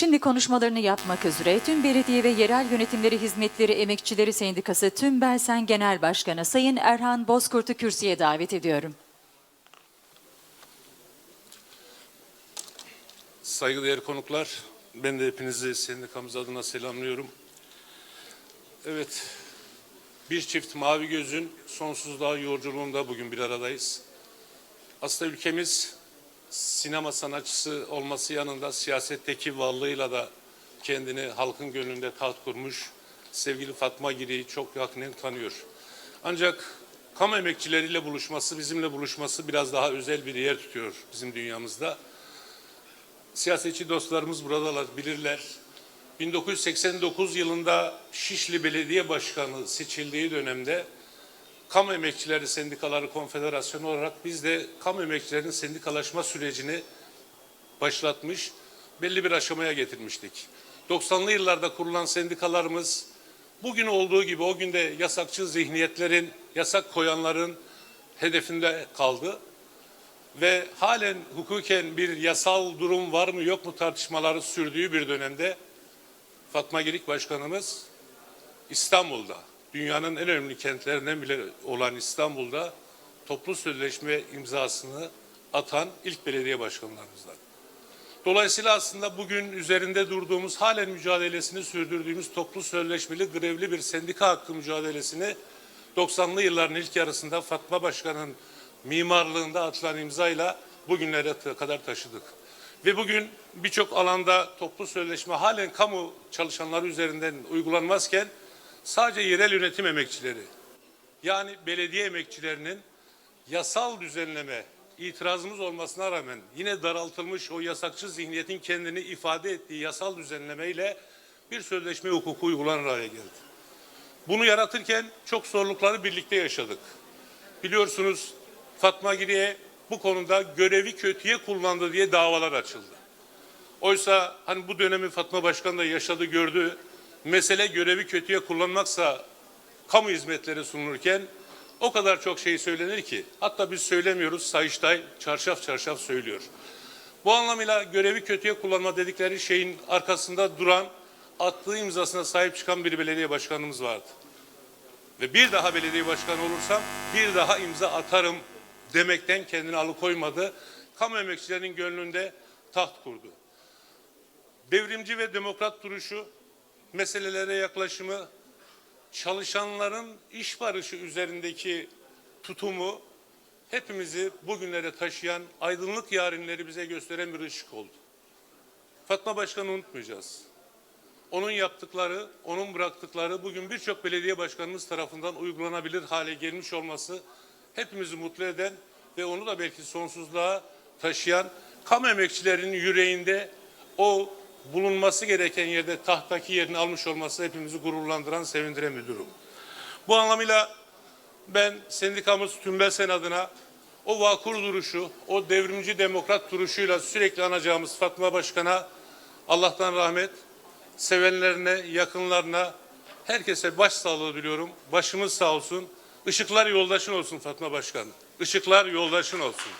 Şimdi konuşmalarını yapmak üzere tüm belediye ve yerel yönetimleri hizmetleri emekçileri sendikası tüm Belsen Genel Başkanı Sayın Erhan Bozkurt'u kürsüye davet ediyorum. Saygıdeğer konuklar, ben de hepinizi sendikamız adına selamlıyorum. Evet, bir çift mavi gözün sonsuzluğa yolculuğunda bugün bir aradayız. Aslında ülkemiz sinema sanatçısı olması yanında siyasetteki varlığıyla da kendini halkın gönlünde taht kurmuş sevgili Fatma Giri'yi çok yakinen tanıyor. Ancak kamu emekçileriyle buluşması, bizimle buluşması biraz daha özel bir yer tutuyor bizim dünyamızda. Siyasetçi dostlarımız buradalar, bilirler. 1989 yılında Şişli Belediye Başkanı seçildiği dönemde Kamu Emekçileri Sendikaları Konfederasyonu olarak biz de kamu emekçilerinin sendikalaşma sürecini başlatmış, belli bir aşamaya getirmiştik. 90'lı yıllarda kurulan sendikalarımız bugün olduğu gibi o günde yasakçı zihniyetlerin, yasak koyanların hedefinde kaldı ve halen hukuken bir yasal durum var mı yok mu tartışmaları sürdüğü bir dönemde Fatma Girik Başkanımız İstanbul'da, dünyanın en önemli kentlerinden bile olan İstanbul'da toplu sözleşme imzasını atan ilk belediye başkanlarımızdan. Dolayısıyla aslında bugün üzerinde durduğumuz, halen mücadelesini sürdürdüğümüz toplu sözleşmeli grevli bir sendika hakkı mücadelesini 90'lı yılların ilk yarısında Fatma Başkan'ın mimarlığında atılan imzayla bugünlere kadar taşıdık. Ve bugün birçok alanda toplu sözleşme halen kamu çalışanları üzerinden uygulanmazken sadece yerel yönetim emekçileri yani belediye emekçilerinin yasal düzenleme itirazımız olmasına rağmen yine daraltılmış o yasakçı zihniyetin kendini ifade ettiği yasal düzenlemeyle bir sözleşme hukuku uygulanır hale geldi. Bunu yaratırken çok zorlukları birlikte yaşadık. Biliyorsunuz Fatma Giri'ye bu konuda görevi kötüye kullandı diye davalar açıldı. Oysa hani bu dönemi Fatma Başkan da yaşadı gördü. Mesele görevi kötüye kullanmaksa kamu hizmetleri sunulurken o kadar çok şey söylenir ki hatta biz söylemiyoruz Sayıştay çarşaf çarşaf söylüyor. Bu anlamıyla görevi kötüye kullanma dedikleri şeyin arkasında duran attığı imzasına sahip çıkan bir belediye başkanımız vardı. Ve bir daha belediye başkanı olursam bir daha imza atarım demekten kendini alıkoymadı. Kamu emekçilerinin gönlünde taht kurdu. Devrimci ve demokrat duruşu, meselelere yaklaşımı, çalışanların iş barışı üzerindeki tutumu hepimizi bugünlere taşıyan aydınlık yarınları bize gösteren bir ışık oldu. Fatma Başkan'ı unutmayacağız. Onun yaptıkları, onun bıraktıkları bugün birçok belediye başkanımız tarafından uygulanabilir hale gelmiş olması hepimizi mutlu eden ve onu da belki sonsuzluğa taşıyan kamu emekçilerinin yüreğinde o bulunması gereken yerde tahtaki yerini almış olması hepimizi gururlandıran, sevindiren bir durum. Bu anlamıyla ben sendikamız Tümbelsen adına o vakur duruşu, o devrimci demokrat duruşuyla sürekli anacağımız Fatma Başkan'a Allah'tan rahmet, sevenlerine, yakınlarına, herkese başsağlığı diliyorum. Başımız sağ olsun. Işıklar yoldaşın olsun Fatma Başkan. Işıklar yoldaşın olsun.